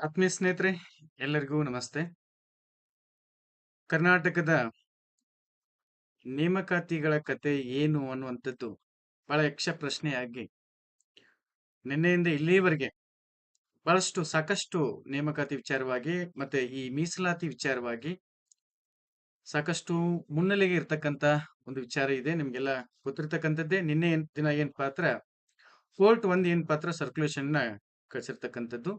ಆತ್ಮೀಯ ಸ್ನೇಹಿತರೆ, ಎಲ್ಲರಿಗೂ ನಮಸ್ತೆ. ಕರ್ನಾಟಕದ ನೇಮಕಾತಿಗಳ ಕತೆ ಏನು ಅನ್ನುವಂಥದ್ದು ಬಹಳ ಯಕ್ಷ ಪ್ರಶ್ನೆಯಾಗಿ ನಿನ್ನೆಯಿಂದ ಇಲ್ಲಿಯವರೆಗೆ ಬಹಳಷ್ಟು ಸಾಕಷ್ಟು ನೇಮಕಾತಿ ವಿಚಾರವಾಗಿ ಮತ್ತೆ ಈ ಮೀಸಲಾತಿ ವಿಚಾರವಾಗಿ ಸಾಕಷ್ಟು ಮುನ್ನೆಲೆಗೆ ಇರ್ತಕ್ಕಂತ ಒಂದು ವಿಚಾರ ಇದೆ. ನಿಮ್ಗೆಲ್ಲ ಗೊತ್ತಿರ್ತಕ್ಕಂಥದ್ದೇ, ನಿನ್ನೆ ದಿನ ಏನ್ ಪಾತ್ರ? ಕೋರ್ಟ್ ಒಂದ್ ಏನ್ ಪಾತ್ರ ಸರ್ಕ್ಯುಲೇಷನ್ನ ಕಳಿಸಿರ್ತಕ್ಕಂಥದ್ದು.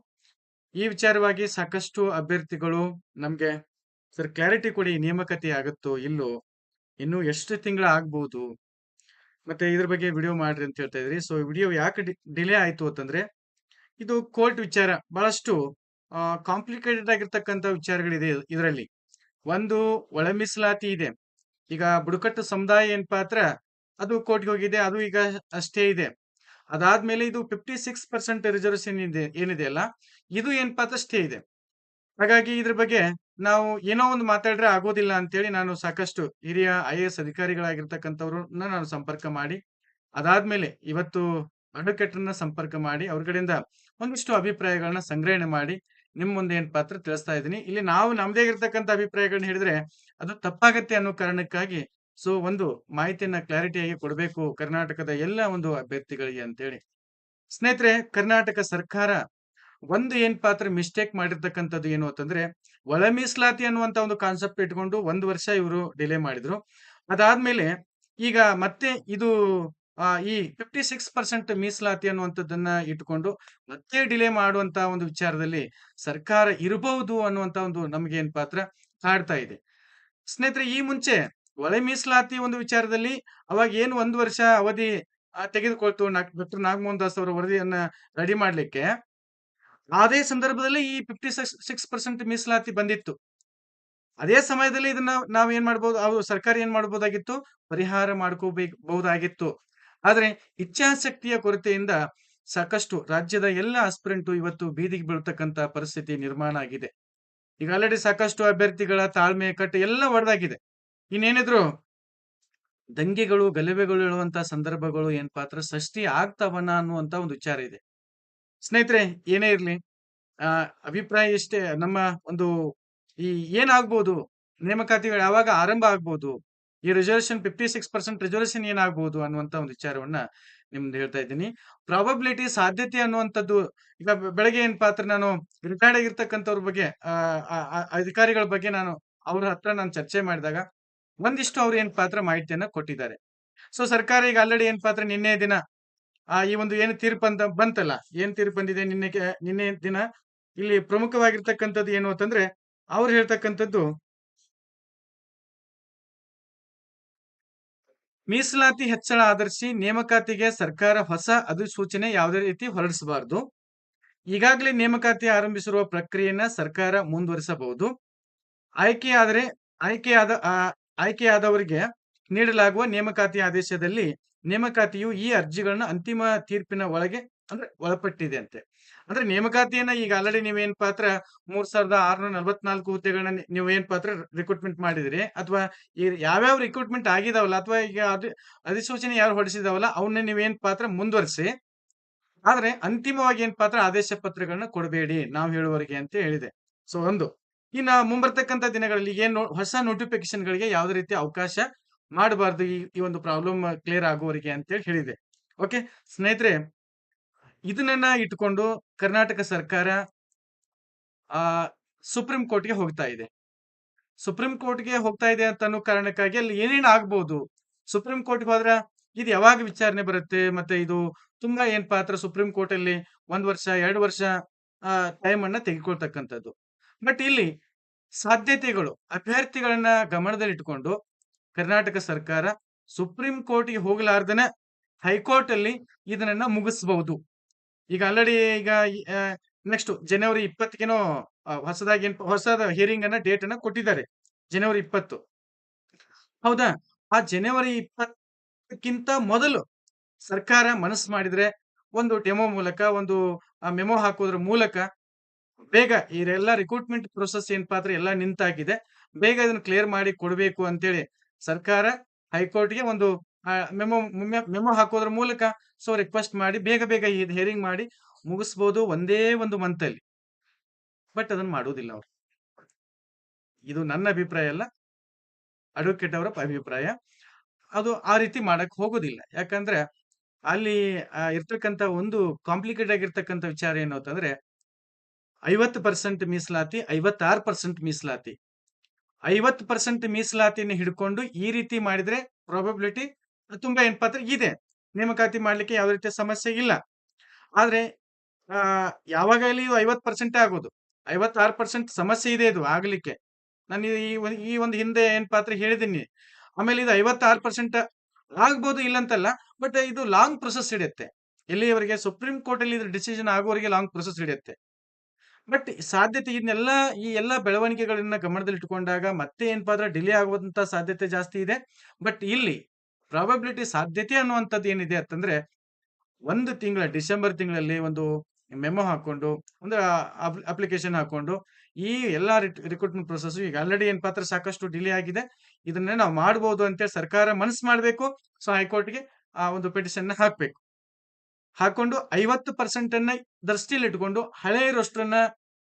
ಈ ವಿಚಾರವಾಗಿ ಸಾಕಷ್ಟು ಅಭ್ಯರ್ಥಿಗಳು ನಮ್ಗೆ ಸರ್ ಕ್ಲಾರಿಟಿ ಕೊಡಿ, ನೇಮಕತಿ ಆಗುತ್ತೋ ಇಲ್ಲೋ, ಇನ್ನು ಎಷ್ಟು ತಿಂಗಳ ಆಗ್ಬಹುದು ಮತ್ತೆ ಇದ್ರ ಬಗ್ಗೆ ವಿಡಿಯೋ ಮಾಡ್ರಿ ಅಂತ ಹೇಳ್ತಾ ಇದ್ರಿ. ಸೊ ವಿಡಿಯೋ ಯಾಕೆ ಡಿಲೇ ಆಯ್ತು ಅಂತಂದ್ರೆ, ಇದು ಕೋರ್ಟ್ ವಿಚಾರ. ಬಹಳಷ್ಟು ಕಾಂಪ್ಲಿಕೇಟೆಡ್ ಆಗಿರ್ತಕ್ಕಂಥ ವಿಚಾರಗಳಿದೆ ಇದರಲ್ಲಿ. ಒಂದು, ಒಳ ಮೀಸಲಾತಿ ಇದೆ. ಈಗ ಬುಡಕಟ್ಟು ಸಮುದಾಯ ಏನ್ ಪಾತ್ರ? ಅದು ಕೋರ್ಟ್ಗೆ ಹೋಗಿದೆ, ಅದು ಈಗ ಅಷ್ಟೇ ಇದೆ. ಅದಾದ್ಮೇಲೆ ಇದು ಫಿಫ್ಟಿ ಸಿಕ್ಸ್ ಪರ್ಸೆಂಟ್ ರಿಸರ್ವೇಶನ್ ಇದೆ, ಏನಿದೆ ಅಲ್ಲ? ಇದು ಏನ್ ಪಾತ್ರ ಸ್ಟೇ ಇದೆ? ಹಾಗಾಗಿ ಇದ್ರ ಬಗ್ಗೆ ನಾವು ಏನೋ ಒಂದು ಮಾತಾಡ್ರೆ ಆಗೋದಿಲ್ಲ ಅಂತೇಳಿ ನಾನು ಸಾಕಷ್ಟು ಹಿರಿಯ ಐ ಎ ಎಸ್ ಅಧಿಕಾರಿಗಳಾಗಿರ್ತಕ್ಕಂಥವ್ರನ್ನ ನಾನು ಸಂಪರ್ಕ ಮಾಡಿ, ಅದಾದ್ಮೇಲೆ ಇವತ್ತು ಅಡ್ವೊಕೇಟ್ರನ್ನ ಸಂಪರ್ಕ ಮಾಡಿ, ಅವ್ರ ಕಡೆಯಿಂದ ಒಂದಿಷ್ಟು ಅಭಿಪ್ರಾಯಗಳನ್ನ ಸಂಗ್ರಹಣೆ ಮಾಡಿ ನಿಮ್ ಮುಂದೆ ಏನ್ ಪಾತ್ರ ತಿಳಿಸ್ತಾ ಇದ್ದೀನಿ. ಇಲ್ಲಿ ನಾವು ನಮ್ದೇ ಇರ್ತಕ್ಕಂಥ ಅಭಿಪ್ರಾಯಗಳನ್ನ ಹೇಳಿದ್ರೆ ಅದು ತಪ್ಪಾಗತ್ತೆ ಅನ್ನೋ ಕಾರಣಕ್ಕಾಗಿ ಸೊ, ಒಂದು ಮಾಹಿತಿಯನ್ನ ಕ್ಲಾರಿಟಿಯಾಗಿ ಕೊಡಬೇಕು ಕರ್ನಾಟಕದ ಎಲ್ಲ ಒಂದು ಅಭ್ಯರ್ಥಿಗಳಿಗೆ ಅಂತೇಳಿ. ಸ್ನೇಹಿತರೆ, ಕರ್ನಾಟಕ ಸರ್ಕಾರ ಒಂದು ಏನ್ ಪಾತ್ರ ಮಿಸ್ಟೇಕ್ ಮಾಡಿರ್ತಕ್ಕಂಥದ್ದು ಏನು ಅಂತಂದ್ರೆ, ಒಳ ಮೀಸಲಾತಿ ಅನ್ನುವಂತ ಒಂದು ಕಾನ್ಸೆಪ್ಟ್ ಇಟ್ಕೊಂಡು ಒಂದು ವರ್ಷ ಇವರು ಡಿಲೇ ಮಾಡಿದ್ರು. ಅದಾದ್ಮೇಲೆ ಈಗ ಮತ್ತೆ ಇದು ಈ ಫಿಫ್ಟಿ ಸಿಕ್ಸ್ ಪರ್ಸೆಂಟ್ ಮೀಸಲಾತಿ ಅನ್ನುವಂಥದ್ದನ್ನ ಇಟ್ಕೊಂಡು ಮತ್ತೆ ಡಿಲೇ ಮಾಡುವಂತ ಒಂದು ವಿಚಾರದಲ್ಲಿ ಸರ್ಕಾರ ಇರಬಹುದು ಅನ್ನುವಂತ ಒಂದು ನಮ್ಗೆ ಏನ್ ಪಾತ್ರ ಕಾಡ್ತಾ ಇದೆ. ಸ್ನೇಹಿತರೆ, ಈ ಮುಂಚೆ ಒಳ ಮೀಸಲಾತಿ ಒಂದು ವಿಚಾರದಲ್ಲಿ ಅವಾಗ ಏನು ಒಂದು ವರ್ಷ ಅವಧಿ ತೆಗೆದುಕೊಳ್ತು ಡಾಕ್ಟರ್ ನಾಗಮೋಹನ್ ದಾಸ್ ಅವರ ವರದಿಯನ್ನ ರೆಡಿ ಮಾಡ್ಲಿಕ್ಕೆ. ಅದೇ ಸಂದರ್ಭದಲ್ಲಿ ಈ ಫಿಫ್ಟಿ ಸಿಕ್ಸ್ ಸಿಕ್ಸ್ ಪರ್ಸೆಂಟ್ ಮೀಸಲಾತಿ ಬಂದಿತ್ತು. ಅದೇ ಸಮಯದಲ್ಲಿ ಇದನ್ನ ನಾವ್ ಏನ್ ಮಾಡ್ಬೋದು ಅವರು ಸರ್ಕಾರ ಏನ್ ಮಾಡ್ಬೋದಾಗಿತ್ತು? ಪರಿಹಾರ ಮಾಡ್ಕೋಬೇಕಬಹುದಾಗಿತ್ತು. ಆದ್ರೆ ಇಚ್ಛಾಶಕ್ತಿಯ ಕೊರತೆಯಿಂದ ಸಾಕಷ್ಟು ರಾಜ್ಯದ ಎಲ್ಲ ಆಸ್ಪಿರೆಂಟು ಇವತ್ತು ಬೀದಿಗೆ ಬೀಳ್ತಕ್ಕಂತ ಪರಿಸ್ಥಿತಿ ನಿರ್ಮಾಣ ಆಗಿದೆ. ಈಗ ಆಲ್ರೆಡಿ ಸಾಕಷ್ಟು ಅಭ್ಯರ್ಥಿಗಳ ತಾಳ್ಮೆ, ಕಟ್ಟು ಎಲ್ಲ ಒಡೆದಾಗಿದೆ. ಇನ್ನೇನಿದ್ರು ದಂಗೆಗಳು, ಗಲಭೆಗಳು ಹೇಳುವಂತ ಸಂದರ್ಭಗಳು ಏನ್ ಪಾತ್ರ? ಸೃಷ್ಟಿ ಆಗ್ತಾವನ ಅನ್ನುವಂತ ಒಂದು ವಿಚಾರ ಇದೆ. ಸ್ನೇಹಿತರೆ, ಏನೇ ಇರ್ಲಿ, ಆ, ಅಭಿಪ್ರಾಯ ಇಷ್ಟೇ. ನಮ್ಮ ಒಂದು ಈ ಏನಾಗ್ಬೋದು? ನೇಮಕಾತಿಗಳು ಯಾವಾಗ ಆರಂಭ ಆಗ್ಬೋದು? ಈ reservation fifty six percent reservation ಏನಾಗ್ಬೋದು ಅನ್ನುವಂತ ಒಂದು ವಿಚಾರವನ್ನ ನಿಮ್ದು ಹೇಳ್ತಾ ಇದ್ದೀನಿ. ಪ್ರಾಬಬಿಲಿಟಿ ಸಾಧ್ಯತೆ ಅನ್ನುವಂಥದ್ದು, ಈಗ ಬೆಳಗ್ಗೆ ಏನ್ ಪಾತ್ರ? ನಾನು ರಿಟೈರ್ಡ್ ಆಗಿರ್ತಕ್ಕಂಥವ್ರ ಬಗ್ಗೆ ಅಧಿಕಾರಿಗಳ ಬಗ್ಗೆ ನಾನು ಅವ್ರ ಹತ್ರ ನಾನು ಚರ್ಚೆ ಮಾಡಿದಾಗ ಒಂದಿಷ್ಟು ಅವ್ರು ಏನ್ ಪಾತ್ರ ಮಾಹಿತಿಯನ್ನ ಕೊಟ್ಟಿದ್ದಾರೆ. ಸೊ ಸರ್ಕಾರ ಈಗ ಆಲ್ರೆಡಿ ಏನ್ ಪಾತ್ರ ನಿನ್ನೆ ದಿನ, ಆ, ಈ ಒಂದು ಏನು ತೀರ್ಪು ಅಂತ ಬಂತಲ್ಲ, ಏನ್ ತೀರ್ಪು ಬಂದಿದೆ ನಿನ್ನೆ ನಿನ್ನೆ ದಿನ? ಇಲ್ಲಿ ಪ್ರಮುಖವಾಗಿರ್ತಕ್ಕಂಥದ್ದು ಏನು ಅಂತಂದ್ರೆ, ಅವ್ರು ಹೇಳ್ತಕ್ಕಂಥದ್ದು, ಮೀಸಲಾತಿ ಹೆಚ್ಚಳ ಆಧರಿಸಿ ನೇಮಕಾತಿಗೆ ಸರ್ಕಾರ ಹೊಸ ಅಧಿಸೂಚನೆ ಯಾವುದೇ ರೀತಿ ಹೊರಡಿಸಬಾರದು. ಈಗಾಗಲೇ ನೇಮಕಾತಿ ಆರಂಭಿಸಿರುವ ಪ್ರಕ್ರಿಯೆಯನ್ನ ಸರ್ಕಾರ ಮುಂದುವರಿಸಬಹುದು. ಆಯ್ಕೆಯಾದರೆ ಆಯ್ಕೆಯಾದ ಆಯ್ಕೆಯಾದವರಿಗೆ ನೀಡಲಾಗುವ ನೇಮಕಾತಿ ಆದೇಶದಲ್ಲಿ ನೇಮಕಾತಿಯು ಈ ಅರ್ಜಿಗಳನ್ನ ಅಂತಿಮ ತೀರ್ಪಿನ ಒಳಗೆ ಅಂದ್ರೆ ಒಳಪಟ್ಟಿದೆ ಅಂತೆ. ಅಂದ್ರೆ ನೇಮಕಾತಿಯನ್ನ ಈಗ ಆಲ್ರೆಡಿ ನೀವೇನ್ ಪಾತ್ರ ಮೂರ್ ಸಾವಿರದ ಆರ್ನೂರ ನಲ್ವತ್ನಾಲ್ಕು ಹುದ್ದೆಗಳನ್ನ ನೀ- ನೀವು ಏನ್ ಪಾತ್ರ ರಿಕ್ರೂಟ್ಮೆಂಟ್ ಮಾಡಿದ್ರಿ ಅಥವಾ ಈ ಯಾವ್ಯಾವ ರಿಕ್ರೂಟ್ಮೆಂಟ್ ಆಗಿದಾವಲ್ಲ ಅಥವಾ ಈಗ ಅದು ಅಧಿಸೂಚನೆ ಯಾರು ಹೊಡಿಸಿದಾವಲ್ಲ ಅವನ್ನ ನೀವೇನ್ ಪಾತ್ರ ಮುಂದುವರಿಸಿ ಆದ್ರೆ ಅಂತಿಮವಾಗಿ ಏನ್ ಪಾತ್ರ ಆದೇಶ ಪತ್ರಗಳನ್ನ ಕೊಡಬೇಡಿ ನಾವು ಹೇಳುವವರಿಗೆ ಅಂತ ಹೇಳಿದೆ. ಸೊ ಒಂದು. ಇನ್ನ ಮುಂಬರ್ತಕ್ಕಂಥ ದಿನಗಳಲ್ಲಿ ಏನು ಹೊಸ ನೋಟಿಫಿಕೇಶನ್ಗಳಿಗೆ ಯಾವುದೇ ರೀತಿ ಅವಕಾಶ ಮಾಡಬಾರ್ದು ಈ ಈ ಒಂದು ಪ್ರಾಬ್ಲಮ್ ಕ್ಲಿಯರ್ ಆಗುವವರಿಗೆ ಅಂತೇಳಿ ಹೇಳಿದೆ. ಓಕೆ ಸ್ನೇಹಿತರೆ ಇದನ್ನ ಇಟ್ಕೊಂಡು ಕರ್ನಾಟಕ ಸರ್ಕಾರ, ಆ ಸುಪ್ರೀಂ ಕೋರ್ಟ್ಗೆ ಹೋಗ್ತಾ ಇದೆ. ಸುಪ್ರೀಂ ಕೋರ್ಟ್ಗೆ ಹೋಗ್ತಾ ಇದೆ ಅಂತ ಅನ್ನೋ ಕಾರಣಕ್ಕಾಗಿ ಅಲ್ಲಿ ಏನೇನು ಆಗ್ಬೋದು? ಸುಪ್ರೀಂ ಕೋರ್ಟ್ಗೆ ಹೋದ್ರ ಇದು ಯಾವಾಗ ವಿಚಾರಣೆ ಬರುತ್ತೆ? ಮತ್ತೆ ಇದು ತುಂಬಾ ಏನ್ ಪಾತ್ರ ಸುಪ್ರೀಂ ಕೋರ್ಟ್ ಅಲ್ಲಿ ಒಂದ್ ವರ್ಷ, ಎರಡು ವರ್ಷ ಟೈಮ್ ಅನ್ನ ತೆಗೆದುಕೊಳ್ತಕ್ಕಂಥದ್ದು. ಬಟ್ ಇಲ್ಲಿ ಸಾಧ್ಯತೆಗಳು ಅಭ್ಯರ್ಥಿಗಳನ್ನ ಗಮನದಲ್ಲಿಟ್ಟುಕೊಂಡು ಕರ್ನಾಟಕ ಸರ್ಕಾರ ಸುಪ್ರೀಂ ಕೋರ್ಟ್ಗೆ ಹೋಗಲಾರ್ದನ ಹೈಕೋರ್ಟ್ ಅಲ್ಲಿ ಇದನ್ನ ಮುಗಿಸಬಹುದು ಈಗ ಆಲ್ರೆಡಿ ಈಗ ನೆಕ್ಸ್ಟ್ ಜನವರಿ ಇಪ್ಪತ್ತಕ್ಕೇನೋ ಆ, ಹೊಸದಾಗಿ ಹೊಸದ ಹಿಯರಿಂಗ್ ಅನ್ನ ಡೇಟ್ ಅನ್ನ ಕೊಟ್ಟಿದ್ದಾರೆ ಜನವರಿ ಇಪ್ಪತ್ತು. ಹೌದಾ? ಆ ಜನವರಿ ಇಪ್ಪತ್ತಕ್ಕಿಂತ ಮೊದಲು ಸರ್ಕಾರ ಮನಸ್ಸು ಮಾಡಿದ್ರೆ ಒಂದು ಡೆಮೋ ಮೂಲಕ ಒಂದು ಮೆಮೊ ಹಾಕೋದ್ರ ಮೂಲಕ ಬೇಗ ಇವರೆಲ್ಲ ರಿಕ್ರೂಟ್ಮೆಂಟ್ ಪ್ರೊಸೆಸ್ ಏನ್ ಪಾತ್ರ ಎಲ್ಲ ನಿಂತಾಗಿದೆ ಬೇಗ ಇದನ್ನ ಕ್ಲಿಯರ್ ಮಾಡಿ ಕೊಡಬೇಕು ಅಂತೇಳಿ ಸರ್ಕಾರ ಹೈಕೋರ್ಟ್ಗೆ ಒಂದು ಮೆಮೊ ಮೆಮೊ ಹಾಕೋದ್ರ ಮೂಲಕ ಸೊ ರಿಕ್ವೆಸ್ಟ್ ಮಾಡಿ ಬೇಗ ಬೇಗ ಈ ಹಿಯರಿಂಗ್ ಮಾಡಿ ಮುಗಿಸ್ಬೋದು ಒಂದೇ ಒಂದು ಮಂತ್ ಅಲ್ಲಿ ಬಟ್ ಅದನ್ನ ಮಾಡುವುದಿಲ್ಲ ಅವರು ಇದು ನನ್ನ ಅಭಿಪ್ರಾಯ ಅಲ್ಲ. ಅಡ್ವೊಕೇಟ್ ಅವರ ಅಭಿಪ್ರಾಯ. ಅದು ಆ ರೀತಿ ಮಾಡಕ್ ಹೋಗೋದಿಲ್ಲ. ಯಾಕಂದ್ರೆ ಅಲ್ಲಿ ಇರ್ತಕ್ಕಂಥ ಒಂದು ಕಾಂಪ್ಲಿಕೇಟ್ ಆಗಿರ್ತಕ್ಕಂಥ ವಿಚಾರ ಏನು ಅಂತಂದ್ರೆ 50% ಮೀಸಲಾತಿ, 56% ಮೀಸಲಾತಿ. 50% ಮೀಸಲಾತಿನ ಹಿಡ್ಕೊಂಡು ಈ ರೀತಿ ಮಾಡಿದ್ರೆ ಪ್ರಾಬಬಿಲಿಟಿ ತುಂಬಾ ಏನ್ಪಾತ್ರ ಇದೆ. ನೇಮಕಾತಿ ಮಾಡ್ಲಿಕ್ಕೆ ಯಾವ ರೀತಿಯ ಸಮಸ್ಯೆ ಇಲ್ಲ. ಆದ್ರೆ ಆ ಯಾವಾಗಲೂ 50% ಆಗೋದು. 56% ಸಮಸ್ಯೆ ಇದೆ ಇದು ಆಗ್ಲಿಕ್ಕೆ. ನಾನು ಈ ಒಂದು ಹಿಂದೆ ಏನ್ಪಾತ್ರ ಹೇಳಿದ್ದೀನಿ. ಆಮೇಲೆ ಇದು 56% ಆಗ್ಬೋದು ಇಲ್ಲಂತಲ್ಲ. ಬಟ್ ಇದು ಲಾಂಗ್ ಪ್ರೊಸೆಸ್ ಹಿಡಿಯುತ್ತೆ. ಎಲ್ಲಿಯವರೆಗೆ ಸುಪ್ರೀಂ ಕೋರ್ಟ್ ಅಲ್ಲಿ ಇದ್ರ ಡಿಸಿಷನ್ ಆಗೋವರೆಗೆ ಲಾಂಗ್ ಪ್ರೊಸೆಸ್ ಹಿಡಿಯುತ್ತೆ. ಬಟ್ ಸಾಧ್ಯತೆ ಇದನ್ನೆಲ್ಲ ಈ ಎಲ್ಲ ಬೆಳವಣಿಗೆಗಳನ್ನ ಗಮನದಲ್ಲಿಟ್ಟುಕೊಂಡಾಗ ಮತ್ತೆ ಏನಪ್ಪಾ ಅಂದ್ರೆ ಡಿಲೇ ಆಗುವಂತ ಸಾಧ್ಯತೆ ಜಾಸ್ತಿ ಇದೆ. ಬಟ್ ಇಲ್ಲಿ ಪ್ರಾಬಬಿಲಿಟಿ ಸಾಧ್ಯತೆ ಅನ್ನುವಂಥದ್ದು ಏನಿದೆ ಅಂತಂದ್ರೆ, ಒಂದು ತಿಂಗಳ ಡಿಸೆಂಬರ್ ತಿಂಗಳಲ್ಲಿ ಒಂದು ಮೆಮೊ ಹಾಕೊಂಡು ಒಂದು ಅಪ್ ಅಪ್ಲಿಕೇಶನ್ ಹಾಕೊಂಡು ಈ ಎಲ್ಲಾ ರಿಕ್ ರಿಕ್ರೂಟ್ಮೆಂಟ್ ಪ್ರೊಸೆಸ್ ಈಗ ಆಲ್ರೆಡಿ ಏನ್ ಪಾತ್ರ ಸಾಕಷ್ಟು ಡಿಲೇ ಆಗಿದೆ. ಇದನ್ನೇ ನಾವು ಮಾಡ್ಬೋದು ಅಂತೇಳಿ ಸರ್ಕಾರ ಮನಸ್ಸು ಮಾಡಬೇಕು ಸೊ ಹೈಕೋರ್ಟ್‌ಗೆ ಆ ಒಂದು ಪಿಟಿಷನ್ ಹಾಕ್ಬೇಕು. ಹಾಕೊಂಡು 50% ಅನ್ನ ದೃಷ್ಟಿಯಲ್ಲಿಟ್ಟುಕೊಂಡು ಹಳೆ ರೋಸ್ಟರ್‌ನ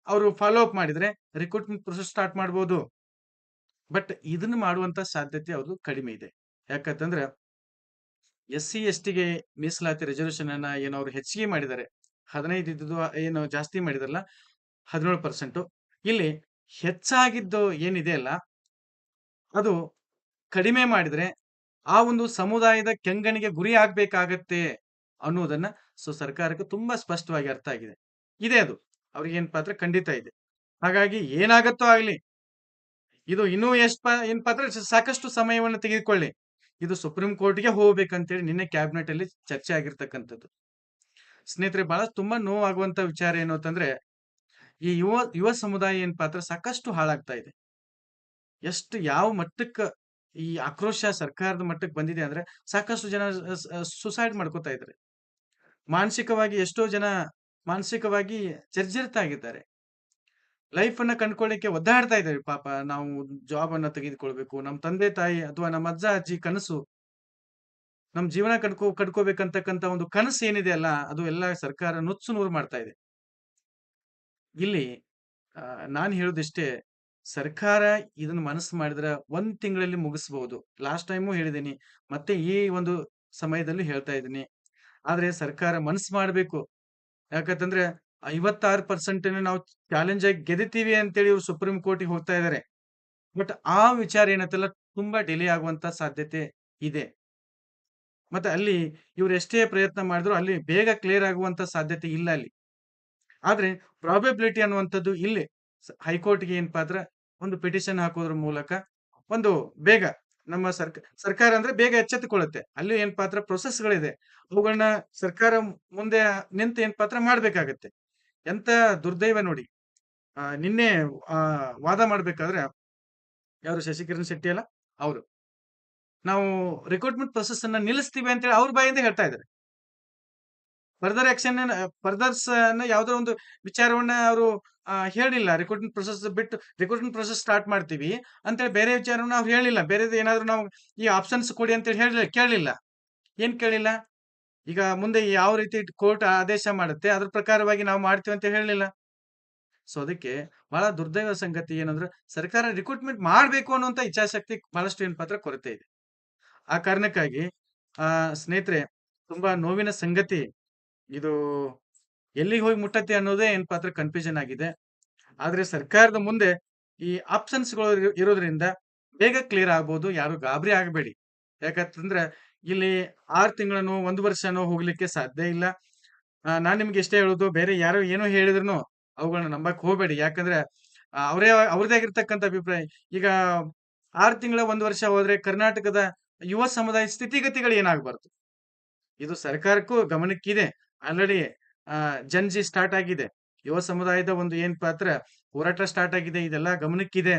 ಅವರು ಫಾಲೋ ಅಪ್ ಮಾಡಿದ್ರೆ ರಿಕ್ರೂಟ್ಮೆಂಟ್ ಪ್ರೊಸೆಸ್ ಸ್ಟಾರ್ಟ್ ಮಾಡ್ಬೋದು. ಬಟ್ ಇದನ್ನ ಮಾಡುವಂತ ಸಾಧ್ಯತೆ ಅವ್ರದ್ದು ಕಡಿಮೆ ಇದೆ. ಯಾಕಂತಂದ್ರೆ ಎಸ್‌ಸಿ, ಎಸ್‌ಟಿಗೆ ಮೀಸಲಾತಿ ರೆಸರ್ವೇಷನ್ ಅನ್ನ ಏನೋ ಅವ್ರು ಹೆಚ್ಚಿಗೆ ಮಾಡಿದ್ದಾರೆ. ಹದಿನೈದು ಇದ್ದು ಏನು ಜಾಸ್ತಿ ಮಾಡಿದಾರಲ್ಲ 17% ಇಲ್ಲಿ ಹೆಚ್ಚಾಗಿದ್ದು ಏನಿದೆ ಅಲ್ಲ ಅದು ಕಡಿಮೆ ಮಾಡಿದ್ರೆ ಆ ಒಂದು ಸಮುದಾಯದ ಕೆಂಗಣಿಗೆ ಗುರಿ ಆಗ್ಬೇಕಾಗತ್ತೆ ಅನ್ನುವುದನ್ನ ಸೊ ಸರ್ಕಾರಕ್ಕೆ ತುಂಬಾ ಸ್ಪಷ್ಟವಾಗಿ ಅರ್ಥ ಆಗಿದೆ. ಇದೆ ಅದು. ಅವ್ರಿಗೆ ಏನಪ್ಪಾ ಅಂದ್ರೆ ಖಂಡಿತ ಇದೆ. ಹಾಗಾಗಿ ಏನಾಗತ್ತೋ ಆಗ್ಲಿ. ಇದು ಇನ್ನೂ ಎಷ್ಟು ಏನಪ್ಪಾ ಅಂದ್ರೆ ಸಾಕಷ್ಟು ಸಮಯವನ್ನು ತೆಗೆದುಕೊಳ್ಳಿ. ಇದು ಸುಪ್ರೀಂ ಕೋರ್ಟ್‌ಗೆ ಹೋಗ್ಬೇಕಂತೇಳಿ ನಿನ್ನೆ ಕ್ಯಾಬಿನೆಟ್ ಅಲ್ಲಿ ಚರ್ಚೆ ಆಗಿರ್ತಕ್ಕಂಥದ್ದು. ಸ್ನೇಹಿತರೆ ಬಹಳ ತುಂಬಾ ನೋವಾಗುವಂತ ವಿಚಾರ ಏನು ಅಂತಂದ್ರೆ, ಈ ಯುವ ಯುವ ಸಮುದಾಯ ಏನ್ ಪಾತ್ರ ಸಾಕಷ್ಟು ಹಾಳಾಗ್ತಾ ಇದೆ. ಎಷ್ಟು ಯಾವ ಮಟ್ಟಕ್ಕೆ ಈ ಆಕ್ರೋಶ ಸರ್ಕಾರದ ಮಟ್ಟಕ್ಕೆ ಬಂದಿದೆ ಅಂದ್ರೆ ಸಾಕಷ್ಟು ಜನ ಸುಸೈಡ್ ಮಾಡ್ಕೋತಾ ಇದ್ದಾರೆ. ಮಾನಸಿಕವಾಗಿ ಎಷ್ಟೋ ಜನ ಮಾನಸಿಕವಾಗಿ ಜರ್ಜರಿತ ಆಗಿದ್ದಾರೆ. ಲೈಫ್ ಅನ್ನ ಕಂಡ್ಕೊಳ್ಳಿಕ್ಕೆ ಒದ್ದಾಡ್ತಾ ಇದ್ದಾರೆ ಪಾಪ. ನಾವು ಜಾಬ್ ಅನ್ನ ತೆಗೆದುಕೊಳ್ಬೇಕು. ನಮ್ಮ ತಂದೆ, ತಾಯಿ ಅಥವಾ ನಮ್ಮ ಅಜ್ಜ, ಅಜ್ಜಿ ಕನಸು ನಮ್ಮ ಜೀವನ ಕಂಡ್ಕೊ ಕಟ್ಕೋಬೇಕಂತಕ್ಕಂತ ಒಂದು ಕನಸು ಏನಿದೆ ಅಲ್ಲ, ಅದು ಎಲ್ಲ ಸರ್ಕಾರ ನುಚ್ಚು ನೂರು ಮಾಡ್ತಾ ಇದೆ. ಇಲ್ಲಿ ನಾನ್ ಹೇಳೋದಿಷ್ಟೇ ಸರ್ಕಾರ ಇದನ್ನ ಮನಸ್ಸು ಮಾಡಿದ್ರೆ ಒಂದ್ ತಿಂಗಳಲ್ಲಿ ಮುಗಿಸ್ಬಹುದು ಲಾಸ್ಟ್ ಟೈಮು ಹೇಳಿದ್ದೀನಿ ಮತ್ತೆ ಈ ಒಂದು ಸಮಯದಲ್ಲಿ ಹೇಳ್ತಾ ಇದ್ದೀನಿ. ಆದ್ರೆ ಸರ್ಕಾರ ಮನಸ್ಸು ಮಾಡ್ಬೇಕು. ಯಾಕಂತಂದ್ರೆ 56% ನ ನಾವು ಚಾಲೆಂಜ್ ಆಗಿ ಗೆದ್ದಿತೀವಿ ಅಂತೇಳಿ ಇವ್ರು ಸುಪ್ರೀಂ ಕೋರ್ಟಿಗೆ ಹೋಗ್ತಾ ಇದ್ದಾರೆ. ಬಟ್ ಆ ವಿಚಾರ ಏನತ್ತಲ್ಲ ತುಂಬಾ ಡಿಲೇ ಆಗುವಂತ ಸಾಧ್ಯತೆ ಇದೆ. ಮತ್ತೆ ಅಲ್ಲಿ ಇವ್ರು ಎಷ್ಟೇ ಪ್ರಯತ್ನ ಮಾಡಿದ್ರು ಅಲ್ಲಿ ಬೇಗ ಕ್ಲಿಯರ್ ಆಗುವಂತ ಸಾಧ್ಯತೆ ಇಲ್ಲ ಅಲ್ಲಿ. ಆದ್ರೆ ಪ್ರಾಬಬಿಲಿಟಿ ಅನ್ನುವಂಥದ್ದು ಇಲ್ಲಿ ಹೈಕೋರ್ಟ್‌ಗೆ ಏನಪ್ಪಾ ಅಂದ್ರೆ ಒಂದು ಪಿಟಿಷನ್ ಹಾಕೋದ್ರ ಮೂಲಕ ಒಂದು ಬೇಗ ನಮ್ಮ ಸರ್ಕ, ಸರ್ಕಾರ ಅಂದ್ರೆ ಬೇಗ ಎಚ್ಚೆತ್ತುಕೊಳ್ಳುತ್ತೆ. ಅಲ್ಲಿ ಏನ್ ಪಾತ್ರ ಪ್ರೊಸೆಸ್ ಗಳಿದೆ ಅವುಗಳನ್ನ ಸರ್ಕಾರ ಮುಂದೆ ನಿಂತು ಏನ್ ಪಾತ್ರ ಮಾಡ್ಬೇಕಾಗತ್ತೆ. ಎಂತ ದುರ್ದೈವ ನೋಡಿ. ಆ, ನಿನ್ನೆ ಆ, ವಾದ ಮಾಡ್ಬೇಕಾದ್ರೆ ಯಾರು ಶಶಿಕಿರಣ್ ಶೆಟ್ಟಿ ಅಲ್ಲ ಅವರು ನಾವು ರಿಕ್ರೂಟ್ಮೆಂಟ್ ಪ್ರೊಸೆಸ್ ಅನ್ನ ನಿಲ್ಲಿಸ್ತೀವಿ ಅಂತೇಳಿ ಅವ್ರ ಬಾಯಿಂದ ಹೇಳ್ತಾ ಇದ್ದಾರೆ. ಫರ್ದರ್ ಆಕ್ಷನ್ ಫರ್ದರ್ಸ್ ಅನ್ನ ಯಾವುದೋ ಒಂದು ವಿಚಾರವನ್ನ ಅವರು ಹೇಳಿಲ್ಲ. ರಿಕ್ರೂಟ್ಮೆಂಟ್ ಪ್ರೊಸೆಸ್ ಬಿಟ್ಟು ರಿಕ್ರೂಟ್ಮೆಂಟ್ ಪ್ರೊಸೆಸ್ ಸ್ಟಾರ್ಟ್ ಮಾಡ್ತೀವಿ ಅಂತೇಳಿ ಬೇರೆ ವಿಚಾರವನ್ನು ನಾವು ಹೇಳಿಲ್ಲ. ಬೇರೆದು ಏನಾದರೂ ನಾವು ಈ ಆಪ್ಷನ್ಸ್ ಕೊಡಿ ಅಂತೇಳಿ ಹೇಳಿಲ್ಲ ಕೇಳಿಲ್ಲ ಏನು ಕೇಳಿಲ್ಲ? ಈಗ ಮುಂದೆ ಯಾವ ರೀತಿ ಕೋರ್ಟ್ ಆದೇಶ ಮಾಡುತ್ತೆ, ಅದ್ರ ಪ್ರಕಾರವಾಗಿ ನಾವು ಮಾಡ್ತೀವಿ ಅಂತ ಹೇಳಲಿಲ್ಲ. ಸೊ ಅದಕ್ಕೆ ಬಹಳ ದುರ್ದೈವ ಸಂಗತಿ ಏನಂದ್ರೆ ಸರ್ಕಾರ ರಿಕ್ರೂಟ್ಮೆಂಟ್ ಮಾಡಬೇಕು ಅನ್ನುವಂಥ ಇಚ್ಛಾಶಕ್ತಿ ಬಹಳಷ್ಟು ಏನು ಪಾತ್ರ ಕೊರತೆ ಇದೆ. ಆ ಕಾರಣಕ್ಕಾಗಿ ಸ್ನೇಹಿತರೆ, ತುಂಬಾ ನೋವಿನ ಸಂಗತಿ. ಇದು ಎಲ್ಲಿಗೆ ಹೋಗಿ ಮುಟ್ಟತ್ತೆ ಅನ್ನೋದೇ ಏನಪ್ಪಾ ಅಂದ್ರೆ ಕನ್ಫ್ಯೂಷನ್ ಆಗಿದೆ. ಆದ್ರೆ ಸರ್ಕಾರದ ಮುಂದೆ ಈ ಆಪ್ಷನ್ಸ್‌ಗಳು ಇರೋ, ಇರೋದ್ರಿಂದ ಬೇಗ ಕ್ಲಿಯರ್ ಆಗ್ಬೋದು. ಯಾರು ಗಾಬರಿ ಆಗಬೇಡಿ. ಯಾಕಂತಂದ್ರೆ ಇಲ್ಲಿ ಆರು ತಿಂಗಳನ್ನು, ಒಂದು ವರ್ಷನೋ ಹೋಗ್ಲಿಕ್ಕೆ ಸಾಧ್ಯ ಇಲ್ಲ. ನಾನು ನಾನ್ ನಿಮ್ಗೆ ಇಷ್ಟೇ ಹೇಳೋದು, ಬೇರೆ ಯಾರೋ ಏನೋ ಹೇಳಿದ್ರು ಅವುಗಳನ್ನ ನಂಬಕ್ ಹೋಗ್ಬೇಡಿ. ಯಾಕಂದ್ರೆ ಅವರೇ, ಅವ್ರದೇ ಆಗಿರ್ತಕ್ಕಂತ ಅಭಿಪ್ರಾಯ. ಈಗ ಆರು ತಿಂಗಳ, ಒಂದು ವರ್ಷ ಹೋದ್ರೆ ಕರ್ನಾಟಕದ ಯುವ ಸಮುದಾಯ ಸ್ಥಿತಿಗತಿಗಳು ಏನಾಗಬಾರ್ದು ಇದು ಸರ್ಕಾರಕ್ಕೂ ಗಮನಕ್ಕಿದೆ. ಆಲ್ರೆಡಿ ಜನ್ಜಿ ಸ್ಟಾರ್ಟ್ ಆಗಿದೆ. ಯುವ ಸಮುದಾಯದ ಒಂದು ಏನ್ ಪಾತ್ರ ಹೋರಾಟ ಸ್ಟಾರ್ಟ್ ಆಗಿದೆ. ಇದೆಲ್ಲ ಗಮನಕ್ಕಿದೆ.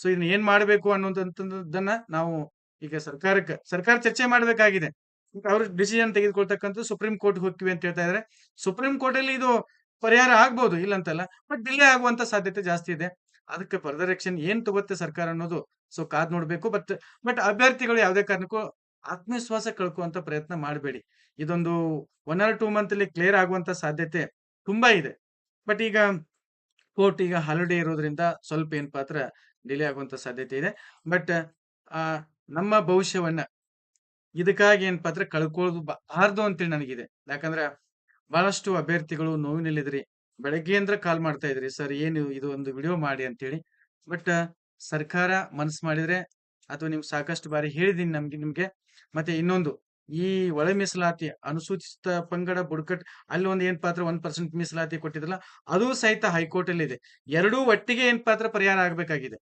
ಸೊ ಇದನ್ನ ಏನ್ ಮಾಡ್ಬೇಕು ಅನ್ನೋದನ್ನ ನಾವು ಈಗ ಸರ್ಕಾರಕ್ಕೆ, ಸರ್ಕಾರ ಚರ್ಚೆ ಮಾಡ್ಬೇಕಾಗಿದೆ. ಅವ್ರು ಡಿಸಿಷನ್ ತೆಗೆದುಕೊಳ್ತಕ್ಕಂಥದ್ದು ಸುಪ್ರೀಂ ಕೋರ್ಟ್ ಹೋಗ್ತೀವಿ ಅಂತ ಹೇಳ್ತಾ ಇದ್ದಾರೆ. ಸುಪ್ರೀಂ ಕೋರ್ಟ್ ಅಲ್ಲಿ ಇದು ಪರಿಹಾರ ಆಗ್ಬೋದು ಇಲ್ಲ ಅಂತಲ್ಲ. ಬಟ್ ಡಿಲೇ ಆಗುವಂತ ಸಾಧ್ಯತೆ ಜಾಸ್ತಿ ಇದೆ. ಅದಕ್ಕೆ ಫರ್ದರ್ ಆಕ್ಷನ್ ಏನ್ ತಗೋತ್ತೆ ಸರ್ಕಾರ ಅನ್ನೋದು ಸೊ ಕಾದ್ ನೋಡ್ಬೇಕು. ಬಟ್ ಬಟ್ ಅಭ್ಯರ್ಥಿಗಳು ಯಾವುದೇ ಕಾರಣಕ್ಕೂ ಆತ್ಮವಿಶ್ವಾಸ ಕಳ್ಕುವಂತ ಪ್ರಯತ್ನ ಮಾಡಬೇಡಿ. ಇದೊಂದು ಒನ್ ಆರ್ ಟೂ ಮಂತ್ ಅಲ್ಲಿ ಕ್ಲಿಯರ್ ಆಗುವಂತ ಸಾಧ್ಯತೆ ತುಂಬಾ ಇದೆ. ಬಟ್ ಈಗ ಕೋರ್ಟ್ ಈಗ ಹಾಲಿಡೇ ಇರೋದ್ರಿಂದ ಸ್ವಲ್ಪ ಏನಪ್ಪಾ ಪಾತ್ರ ಡಿಲೇ ಆಗುವಂತ ಸಾಧ್ಯತೆ ಇದೆ. ಬಟ್ ನಮ್ಮ ಭವಿಷ್ಯವನ್ನ ಇದಕ್ಕಾಗಿ ಏನಪ್ಪಾ ಪಾತ್ರ ಕಳ್ಕೊಳ್ಳೋದು ಬಾರ್ದು ಅಂತೇಳಿ ನನಗಿದೆ. ಯಾಕಂದ್ರೆ ಬಹಳಷ್ಟು ಅಭ್ಯರ್ಥಿಗಳು ನೋವಿನಲ್ಲಿದ್ರಿ. ಬೆಳಗ್ಗೆ ಅಂದ್ರೆ ಕಾಲ್ ಮಾಡ್ತಾ ಇದ್ರಿ, ಸರ್, ಏನು ಇದು ಒಂದು ವಿಡಿಯೋ ಮಾಡಿ ಅಂತೇಳಿ. ಬಟ್ ಸರ್ಕಾರ ಮನಸ್ಸು ಮಾಡಿದ್ರೆ, ಅಥವಾ ನಿಮ್ಗೆ ಸಾಕಷ್ಟು ಬಾರಿ ಹೇಳಿದೀನಿ ನಮ್ಗೆ, ನಿಮ್ಗೆ. ಮತ್ತೆ ಇನ್ನೊಂದು ಈ ಒಳ ಮೀಸಲಾತಿ ಅನುಸೂಚಿತ ಪಂಗಡ ಬುಡಕಟ್ಟು ಅಲ್ಲಿ ಒಂದು ಏನ್ ಪಾತ್ರ ಒಂದ್ ಪರ್ಸೆಂಟ್ ಮೀಸಲಾತಿ ಕೊಟ್ಟಿದ್ರಲ್ಲ ಅದು ಸಹಿತ ಹೈಕೋರ್ಟ್ ಅಲ್ಲಿ ಇದೆ. ಎರಡೂ ಒಟ್ಟಿಗೆ ಏನ್ ಪಾತ್ರ ಪರಿಹಾರ ಆಗ್ಬೇಕಾಗಿದೆ.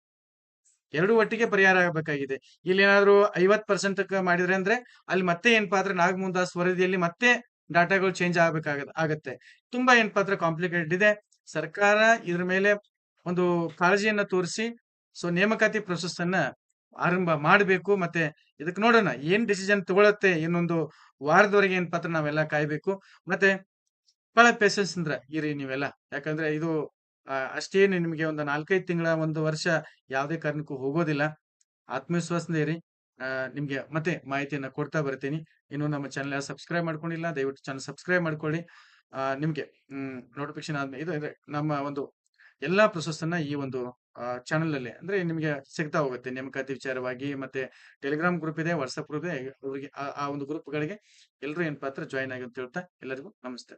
ಎರಡು ಒಟ್ಟಿಗೆ ಪರಿಹಾರ ಆಗಬೇಕಾಗಿದೆ ಇಲ್ಲಿ ಏನಾದ್ರು ಐವತ್ ಪರ್ಸೆಂಟ್ ಮಾಡಿದ್ರೆ ಅಂದ್ರೆ, ಅಲ್ಲಿ ಮತ್ತೆ ಏನ್ ಪಾತ್ರ ನಾಗಮೋಹನ್ ವರದಿಯಲ್ಲಿ ಮತ್ತೆ ಡಾಟಾಗಳು ಚೇಂಜ್ ಆಗ್ಬೇಕಾಗ ಆಗತ್ತೆ. ತುಂಬಾ ಏನ್ ಪಾತ್ರ ಕಾಂಪ್ಲಿಕೇಟೆಡ್ ಇದೆ. ಸರ್ಕಾರ ಇದ್ರ ಮೇಲೆ ಒಂದು ಕಾಳಜಿಯನ್ನ ತೋರಿಸಿ, ಸೊ ನೇಮಕಾತಿ ಪ್ರೊಸೆಸ್ ಅನ್ನ ಆರಂಭ ಮಾಡಬೇಕು ಮತ್ತೆ ಇದಕ್ ನೋಡೋಣ ಏನ್ ಡಿಸಿಷನ್ ತಗೊಳತ್ತೆ ಇನ್ನೊಂದು ವಾರದವರೆಗೆ ಏನ್ ಪತ್ರ ನಾವೆಲ್ಲ ಕಾಯ್ಬೇಕು. ಮತ್ತೆ ಬಹಳ ಪೇಶನ್ಸ್ ಅಂದ್ರೆ ಇರಿ ನೀವೆಲ್ಲ. ಯಾಕಂದ್ರೆ ಇದು ಅಷ್ಟೇನು ನಿಮ್ಗೆ ಒಂದು 4, 5 ತಿಂಗಳ, ಒಂದು ವರ್ಷ ಯಾವುದೇ ಕಾರಣಕ್ಕೂ ಹೋಗೋದಿಲ್ಲ. ಆತ್ಮವಿಶ್ವಾಸದಿಂದ ಇರಿ. ನಿಮ್ಗೆ ಮತ್ತೆ ಮಾಹಿತಿಯನ್ನ ಕೊಡ್ತಾ ಬರ್ತೀನಿ. ಇನ್ನು ನಮ್ಮ ಚಾನಲ್ ಸಬ್ಸ್ಕ್ರೈಬ್ ಮಾಡ್ಕೊಂಡಿಲ್ಲ ದಯವಿಟ್ಟು ಚಾನಲ್ ಸಬ್ಸ್ಕ್ರೈಬ್ ಮಾಡ್ಕೊಳ್ಳಿ. ನಿಮ್ಗೆ ಹ್ಮ್ ನೋಟಿಫಿಕೇಷನ್ ಆದ್ಮೇಲೆ ಇದು ಇದೆ ನಮ್ಮ ಒಂದು ಎಲ್ಲಾ ಪ್ರೊಸೆಸ್ ಅನ್ನ ಈ ಒಂದು ಚಾನಲ್ ಅಲ್ಲಿ ಅಂದ್ರೆ ನಿಮಗೆ ಸಿಗ್ತಾ ಹೋಗುತ್ತೆ. ನೇಮಕಾತಿ ವಿಚಾರವಾಗಿ ಮತ್ತೆ ಟೆಲಿಗ್ರಾಮ್ ಗ್ರೂಪ್ ಇದೆ, ವಾಟ್ಸ್ಆಪ್ ಗ್ರೂಪ್ ಇದೆ. ಅವರಿಗೆ ಆ ಒಂದು ಗ್ರೂಪ್ ಗಳಿಗೆ ಎಲ್ಲರೂ ಏನ್ ಪಾತ್ರ ಜಾಯಿನ್ ಆಗಿ ಅಂತ ಹೇಳ್ತಾ ಎಲ್ಲರಿಗೂ ನಮಸ್ತೆ.